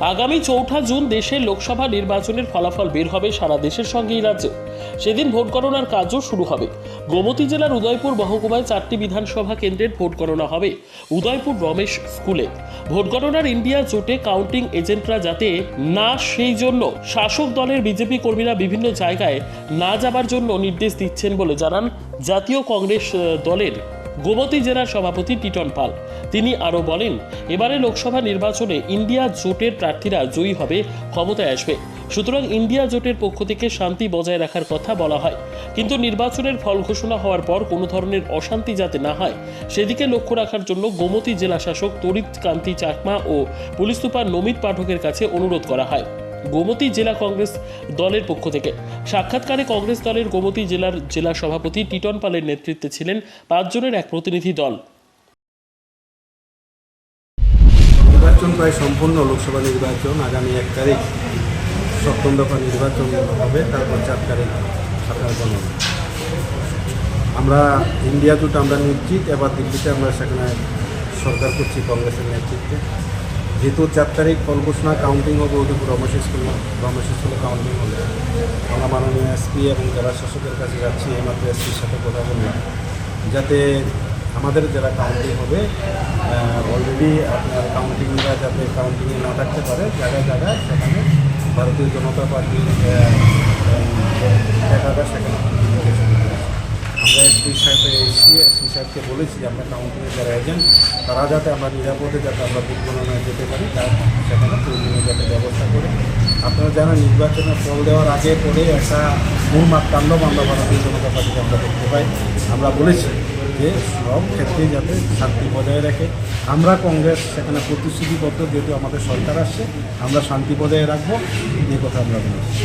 আগামী চৌঠা জুন দেশের লোকসভা নির্বাচনের ফলাফল বের হবে সারা দেশের সঙ্গে এই রাজ্যে। সেদিন ভোট গণনার কাজও শুরু হবে। গোমতী জেলার উদয়পুর মহকুমায় চারটি বিধানসভা কেন্দ্রের ভোট গণনা হবে। উদয়পুর রমেশ স্কুলে। ভোট গণনার ইন্ডিয়া জোটে কাউন্টিং এজেন্টরা যাতে না সেই জন্য শাসক দলের বিজেপি কর্মীরা বিভিন্ন জায়গায় না যাবার জন্য নির্দেশ দিচ্ছেন বলে জানান জাতীয় কংগ্রেস দলের গোমতী জেলার সভাপতি টিটন পাল। তিনি আরও বলেন, এবারে লোকসভা নির্বাচনে ইন্ডিয়া জোটের প্রার্থীরা জয়ী হবে, ক্ষমতায় আসবে। সুতরাং ইন্ডিয়া জোটের পক্ষ থেকে শান্তি বজায় রাখার কথা বলা হয়। কিন্তু নির্বাচনের ফল ঘোষণা হওয়ার পর কোনো ধরনের অশান্তি যাতে না হয়, সেদিকে লক্ষ্য রাখার জন্য গোমতী জেলা শাসক তরিত কান্তি চাকমা ও পুলিশ সুপার নমিত পাঠকের কাছে অনুরোধ করা হয়। গোমতী জেলা কংগ্রেস দলের পক্ষ থেকে। সাক্ষাৎকারে কংগ্রেস দলের গোমতী জেলার জেলা সভাপতি টিটন পালের নেতৃত্বে ছিলেন পাঁচজনের এক প্রতিনিধি দল। নির্বাচন প্রায় সম্পূর্ণ, লোকসভা নির্বাচন আগামী এক তারিখ। সপ্তম দফা নির্বাচন হবে, তারপর চার তারিখ আমরা ইন্ডিয়া জোট আমরা নিশ্চিত, এবার দিল্লিতে আমরা সেখানে সরকার করছি কংগ্রেসের নেতৃত্বে যেহেতু চার তারিখ ঘোষণা কাউন্টিং হবে ওদের রমেশ স্কুল রমেশ স্কুলে কাউন্টিং হবে। আমরা মাননীয় এসপি এবং জেলা শাসকের কাছে যাচ্ছি, এইমাত্র এসপির সাথে কথা বললাম। যাতে আমাদের যারা কাউন্টিং হবে অলরেডি আপনার কাউন্টিংরা যাতে কাউন্টিংয়ে না থাকতে পারে জায়গায় জায়গায় সেখানে ভারতীয় জনতা পার্টির নেতারা সেখানে আমরা এসপি সাহেবে এসছি সাহেবকে বলেছি, আমরা কাউন্টিংয়ের যারা এজেন্ট তারা যাতে আমরা নিরাপদে যাতে আমরা ভোট গণনায় যেতে পারি তার সেখানে প্রয়োজনীয় যাতে ব্যবস্থা করে। আপনারা জানেন নির্বাচনের ফল দেওয়ার আগে পরে একটা মূলমাত তাণ্ডব আমরা ভারতীয় জনতা পার্টিকে আমরা দেখতে পাই। আমরা বলেছি যে সব ক্ষেত্রে যাতে শান্তি বজায় রাখে। আমরা কংগ্রেস সেখানে প্রতিশ্রুতিবদ্ধ, যেহেতু আমাদের সরকার আসছে, আমরা শান্তি বজায় রাখব এই কথা আমরা বলেছি।